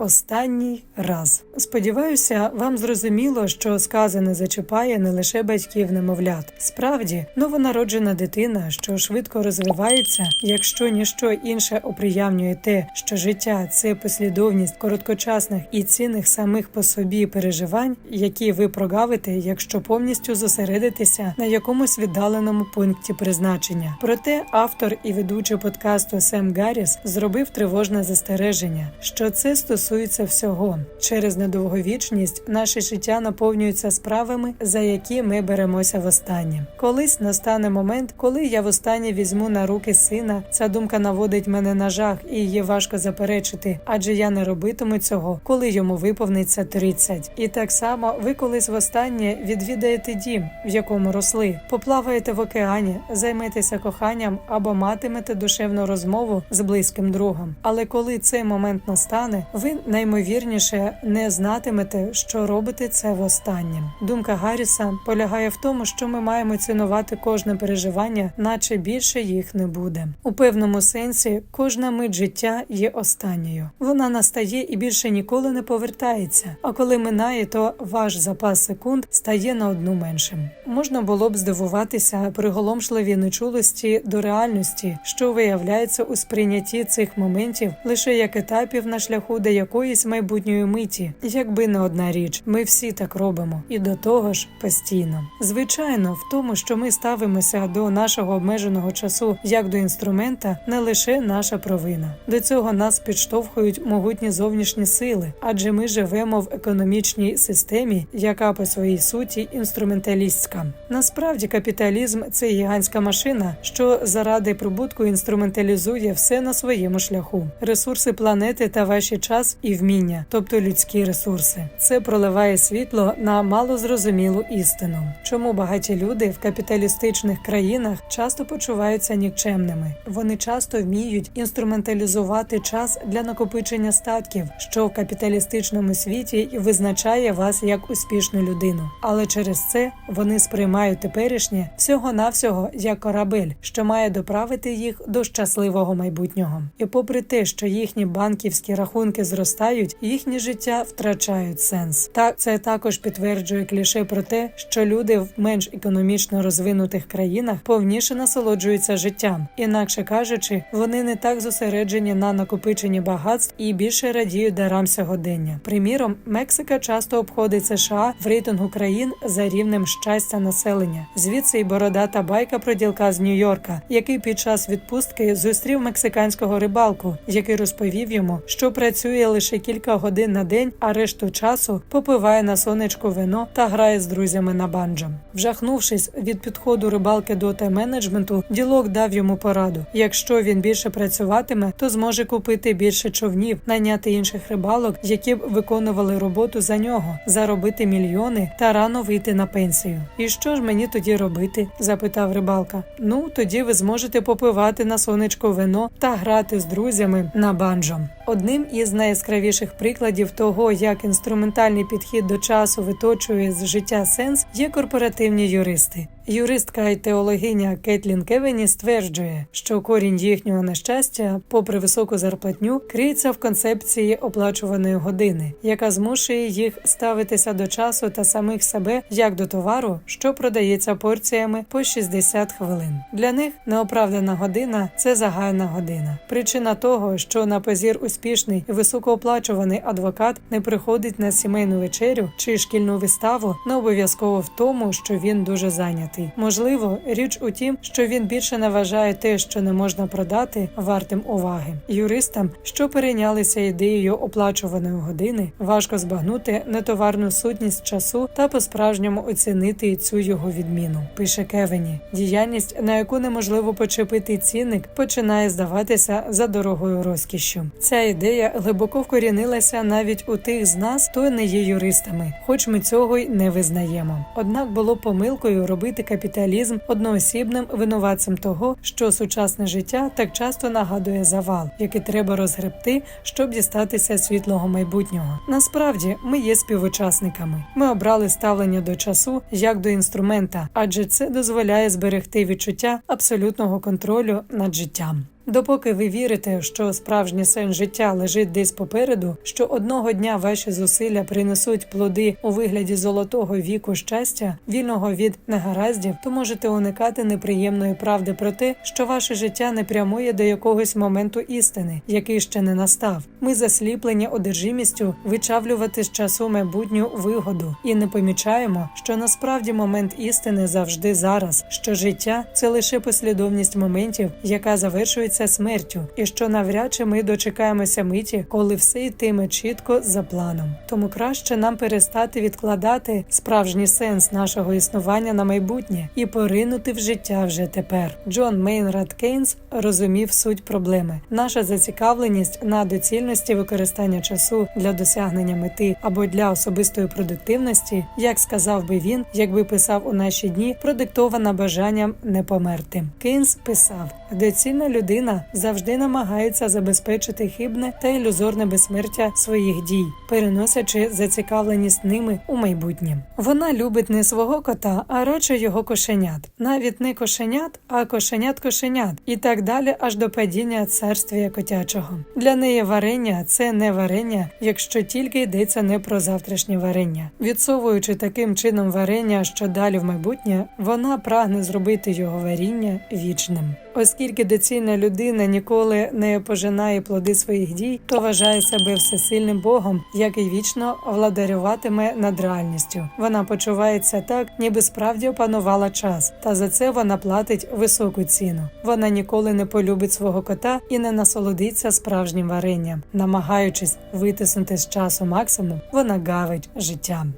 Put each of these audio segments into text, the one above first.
Останній раз. Сподіваюся, вам зрозуміло, що сказане зачіпає не лише батьків немовлят. Справді, новонароджена дитина, що швидко розвивається, якщо ніщо інше оприявнює те, що життя це послідовність короткочасних і цінних самих по собі переживань, які ви прогавите, якщо повністю зосередитеся на якомусь віддаленому пункті призначення. Проте автор і ведучий подкасту Сем Гарріс зробив тривожне застереження, що це стосується всього. Через недовговічність наше життя наповнюється справами, за які ми беремося востаннє. Колись настане момент, коли я востаннє візьму на руки сина. Ця думка наводить мене на жах, і її важко заперечити, адже я не робитиму цього, коли йому виповниться 30. І так само ви колись востаннє відвідаєте дім, в якому росли, поплаваєте в океані, займетеся коханням або матимете душевну розмову з близьким другом. Але коли цей момент настане, ви наймовірніше не знатимете, що робите це востаннє. Думка Гарріса полягає в тому, що ми маємо цінувати кожне переживання, наче більше їх не буде. У певному сенсі кожна мить життя є останньою. Вона настає і більше ніколи не повертається. А коли минає, то ваш запас секунд стає на одну меншим. Можна було б здивуватися приголомшливій нечулості до реальності, що виявляється у сприйнятті цих моментів лише як етапів на шляху до якоїсь майбутньої миті, якби не одна річ, ми всі так робимо, і до того ж постійно. Звичайно, в тому, що ми ставимося до нашого обмеженого часу як до інструмента, не лише наша провина. До цього нас підштовхують могутні зовнішні сили, адже ми живемо в економічній системі, яка по своїй суті інструменталістська. Насправді капіталізм це гігантська машина, що заради прибутку інструменталізує все на своєму шляху: ресурси планети та ваші час і вміння, тобто людські ресурси. Це проливає світло на малозрозумілу істину. Чому багаті люди в капіталістичних країнах часто почуваються нікчемними? Вони часто вміють інструменталізувати час для накопичення статків, що в капіталістичному світі визначає вас як успішну людину. Але через це вони сприймають теперішнє всього-навсього як корабель, що має доправити їх до щасливого майбутнього. І попри те, що їхні банківські рахунки зростають, їхні життя втрачають сенс. Так це також підтверджує кліше про те, що люди в менш економічно розвинутих країнах повніше насолоджуються життям, інакше кажучи, вони не так зосереджені на накопиченні багатств і більше радіють дарам сьогодення. Приміром, Мексика часто обходить США в рейтингу країн за рівнем щастя населення. Звідси й бородата байка про ділка з Нью-Йорка, який під час відпустки зустрів мексиканського рибалку, який розповів йому, що працює лише кілька годин на день, а решту часу попиває на сонечку вино та грає з друзями на банджо. Вжахнувшись від підходу рибалки до тайм-менеджменту, ділок дав йому пораду: якщо він більше працюватиме, то зможе купити більше човнів, найняти інших рибалок, які б виконували роботу за нього, заробити мільйони та рано вийти на пенсію. І що ж мені тоді робити? запитав рибалка. Ну тоді ви зможете попивати на сонечко вино та грати з друзями на банджо. Одним із найяскравіших прикладів того, як інструментальний підхід до часу виточує з життя сенс, є корпоративні юристи. Юристка і теологиня Кетлін Кевені стверджує, що корінь їхнього нещастя, попри високу зарплатню, криється в концепції оплачуваної години, яка змушує їх ставитися до часу та самих себе як до товару, що продається порціями по 60 хвилин. Для них неоправдана година це загальна година. Причина того, що на позір успішний і високооплачуваний адвокат не приходить на сімейну вечерю чи шкільну виставу, не обов'язково в тому, що він дуже зайнятий. Можливо, річ у тім, що він більше не вважає те, що не можна продати, вартим уваги. Юристам, що перейнялися ідеєю оплачуваної години, важко збагнути нетоварну сутність часу та по-справжньому оцінити цю його відміну. Пише Кевені. Діяльність, на яку неможливо почепити цінник, починає здаватися за дорогою розкішшю. Ця ідея глибоко вкорінилася навіть у тих з нас, хто не є юристами, хоч ми цього й не визнаємо. Однак було помилкою робити капіталізм одноосібним винуватцем того, що сучасне життя так часто нагадує завал, який треба розгребти, щоб дістатися світлого майбутнього. Насправді ми є співучасниками. Ми обрали ставлення до часу як до інструмента, адже це дозволяє зберегти відчуття абсолютного контролю над життям. Допоки ви вірите, що справжній сенс життя лежить десь попереду, що одного дня ваші зусилля принесуть плоди у вигляді золотого віку щастя, вільного від негараздів, то можете уникати неприємної правди про те, що ваше життя не прямує до якогось моменту істини, який ще не настав. Ми засліплені одержимістю вичавлювати з часу майбутню вигоду і не помічаємо, що насправді момент істини завжди зараз, що життя це лише послідовність моментів, яка завершується смертю, і що навряд чи ми дочекаємося миті, коли все йтиме чітко за планом. Тому краще нам перестати відкладати справжній сенс нашого існування на майбутнє і поринути в життя вже тепер. Джон Мейнрад Кейнс розумів суть проблеми. Наша зацікавленість на доцільності використання часу для досягнення мети або для особистої продуктивності, як сказав би він, якби писав у наші дні, продиктована бажанням не померти. Кейнс писав: доцільна людина завжди намагається забезпечити хибне та ілюзорне безсмертя своїх дій, переносячи зацікавленість ними у майбутнє. Вона любить не свого кота, а радше його кошенят, навіть не кошенят, а кошенят кошенят, і так далі, аж до падіння царствія котячого. Для неї варення це не варення, якщо тільки йдеться не про завтрашнє варення. Відсовуючи таким чином варення, що далі в майбутнє, вона прагне зробити його варіння вічним. Оскільки доцільна людина ніколи не пожинає плоди своїх дій, то вважає себе всесильним Богом, який вічно владарюватиме над реальністю. Вона почувається так, ніби справді опанувала час, та за це вона платить високу ціну. Вона ніколи не полюбить свого кота і не насолодиться справжнім варенням, намагаючись витиснути з часу максимум, вона гавить життям.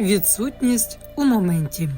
Відсутність у моменті.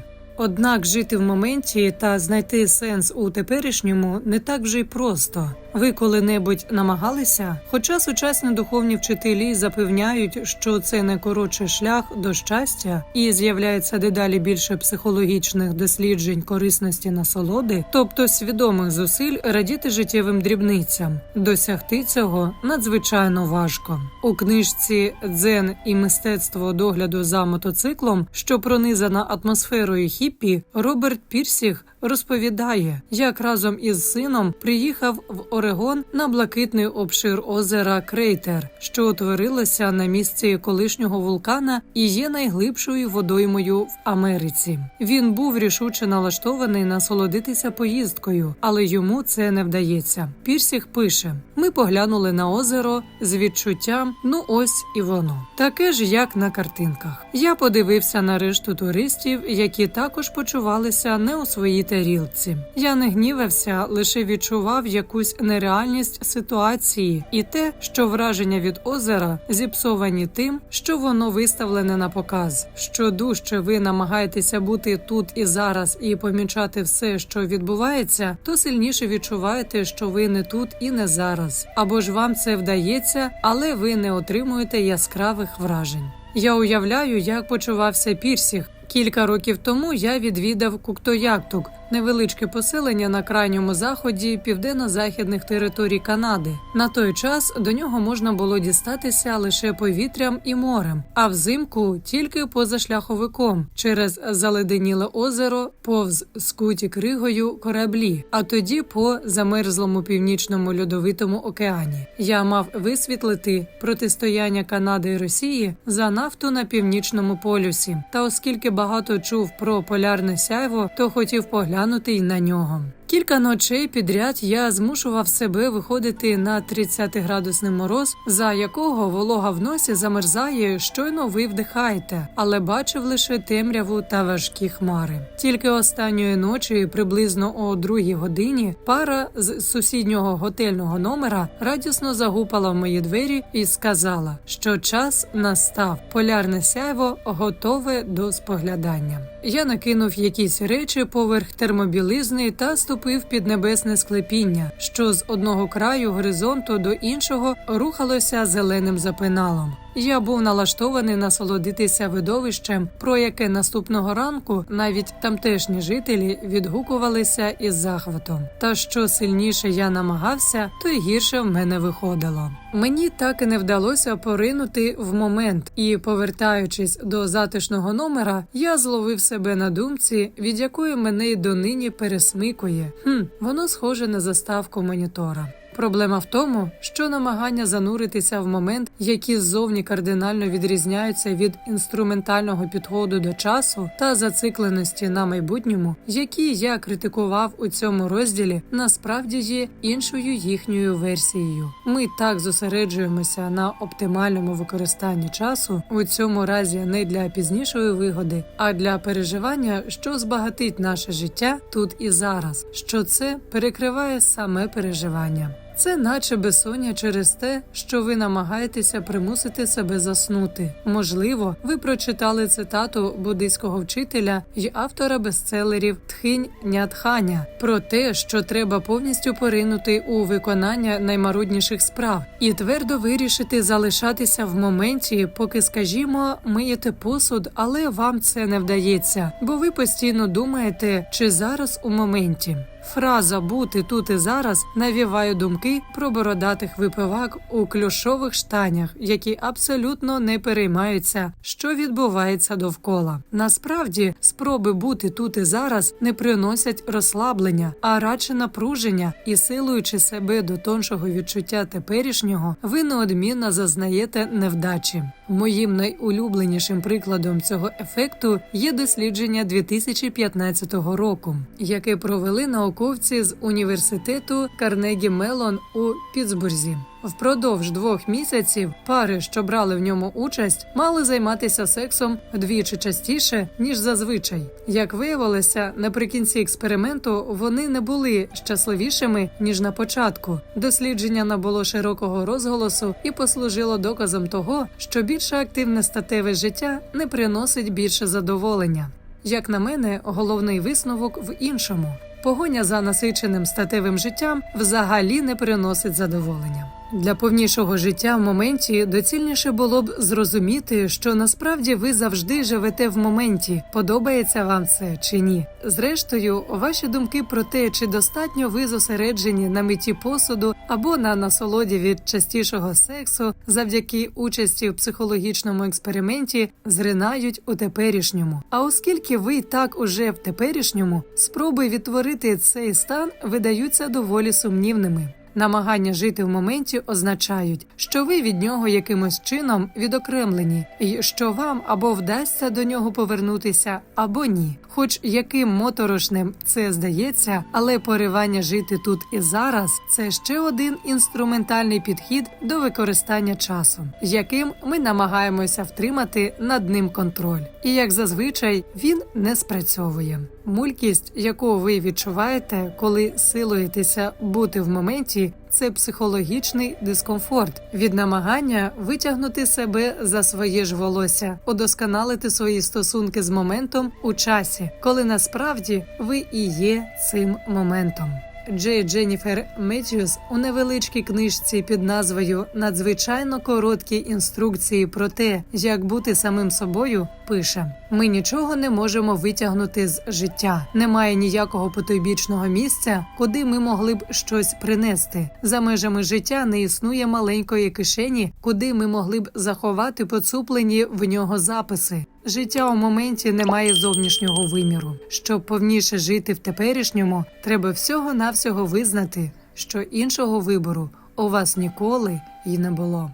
Однак жити в моменті та знайти сенс у теперішньому не так вже й просто. Ви коли-небудь намагалися? Хоча сучасні духовні вчителі запевняють, що це найкоротший шлях до щастя, і з'являється дедалі більше психологічних досліджень корисності насолоди, тобто свідомих зусиль радіти життєвим дрібницям. Досягти цього надзвичайно важко. У книжці Дзен і мистецтво догляду за мотоциклом, що пронизана атмосферою хіппі, Роберт Пірсіх розповідає, як разом із сином приїхав в Орегон на блакитний обшир озера Крейтер, що утворилося на місці колишнього вулкана і є найглибшою водоймою в Америці. Він був рішуче налаштований насолодитися поїздкою, але йому це не вдається. Пірсіх пише: ми поглянули на озеро з відчуттям, ну ось і воно, таке ж, як на картинках. Я подивився на решту туристів, які також почувалися не у своїй тарілці. Я не гнівався, лише відчував якусь нереальність ситуації і те, що враження від озера зіпсовані тим, що воно виставлене на показ. Що дужче ви намагаєтеся бути тут і зараз і помічати все, що відбувається, то сильніше відчуваєте, що ви не тут і не зараз. Або ж вам це вдається, але ви не отримуєте яскравих вражень. Я уявляю, як почувався Пірсіх. Кілька років тому я відвідав Куктояктук, невеличке поселення на крайньому заході південно-західних територій Канади. На той час до нього можна було дістатися лише повітрям і морем, а взимку тільки позашляховиком через заледеніле озеро, повз скуті кригою кораблі, а тоді по замерзлому північному льодовитому океані. Я мав висвітлити протистояння Канади і Росії за нафту на північному полюсі. Та оскільки багато чув про полярне сяйво, то хотів поглянути й на нього. Кілька ночей підряд я змушував себе виходити на 30-градусний мороз, за якого волога в носі замерзає, щойно ви вдихаєте, але бачив лише темряву та важкі хмари. Тільки останньої ночі, приблизно о другій годині, пара з сусіднього готельного номера радісно загупала в мої двері і сказала, що час настав. Полярне сяйво готове до споглядання. Я накинув якісь речі поверх термобілизни та ступив під небесне склепіння, що з одного краю горизонту до іншого рухалося зеленим запиналом. Я був налаштований насолодитися видовищем, про яке наступного ранку навіть тамтешні жителі відгукувалися із захватом. Та що сильніше я намагався, то й гірше в мене виходило. Мені так і не вдалося поринути в момент, і, повертаючись до затишного номера, я зловив себе на думці, від якої мене й донині пересмикує. Хм, воно схоже на заставку монітора. Проблема в тому, що намагання зануритися в момент, які ззовні кардинально відрізняються від інструментального підходу до часу та зацикленості на майбутньому, які я критикував у цьому розділі, насправді є іншою їхньою версією. Ми так зосереджуємося на оптимальному використанні часу, у цьому разі не для пізнішої вигоди, а для переживання, що збагатить наше життя тут і зараз, що це перекриває саме переживання. Це наче безсоння через те, що ви намагаєтеся примусити себе заснути. Можливо, ви прочитали цитату буддийського вчителя й автора бестселерів Тхинь Нятханя про те, що треба повністю поринути у виконання наймарудніших справ і твердо вирішити залишатися в моменті, поки, скажімо, миєте посуд, але вам це не вдається, бо ви постійно думаєте, чи зараз у моменті. Фраза бути тут і зараз навіває думки про бородатих випивак у клюшових штанях, які абсолютно не переймаються, що відбувається довкола. Насправді, спроби бути тут і зараз не приносять розслаблення, а радше напруження, і силуючи себе до тоншого відчуття теперішнього, ви неодмінно зазнаєте невдачі. Моїм найулюбленішим прикладом цього ефекту є дослідження 2015 року, яке провели науковці з університету Карнегі Мелон у Пітсбурзі. Впродовж двох місяців пари, що брали в ньому участь, мали займатися сексом вдвічі частіше ніж зазвичай. Як виявилося, наприкінці експерименту вони не були щасливішими ніж на початку. Дослідження набуло широкого розголосу і послужило доказом того, що більше активне статеве життя не приносить більше задоволення. Як на мене, головний висновок в іншому. Погоня за насиченим статевим життям взагалі не приносить задоволення. Для повнішого життя в моменті доцільніше було б зрозуміти, що насправді ви завжди живете в моменті, подобається вам це чи ні. Зрештою, ваші думки про те, чи достатньо ви зосереджені на меті посуду або на насолоді від частішого сексу, завдяки участі в психологічному експерименті, зринають у теперішньому. А оскільки ви так уже в теперішньому, спроби відтворити цей стан видаються доволі сумнівними. Намагання жити в моменті означають, що ви від нього якимось чином відокремлені, і що вам або вдасться до нього повернутися, або ні. Хоч яким моторошним це здається, але поривання жити тут і зараз це ще один інструментальний підхід до використання часу, яким ми намагаємося втримати над ним контроль. І як зазвичай він не спрацьовує. Мулькість, яку ви відчуваєте, коли силуєтеся бути в моменті, це психологічний дискомфорт від намагання витягнути себе за своє ж волосся, удосконалити свої стосунки з моментом у часі, коли насправді ви і є цим моментом. Джей Дженніфер Меттьюс у невеличкій книжці під назвою Надзвичайно короткі інструкції про те, як бути самим собою, пише: ми нічого не можемо витягнути з життя. Немає ніякого потойбічного місця, куди ми могли б щось принести. За межами життя не існує маленької кишені, куди ми могли б заховати поцуплені в нього записи. Життя у моменті не має зовнішнього виміру. Щоб повніше жити в теперішньому, треба всього навсього визнати, що іншого вибору у вас ніколи й не було.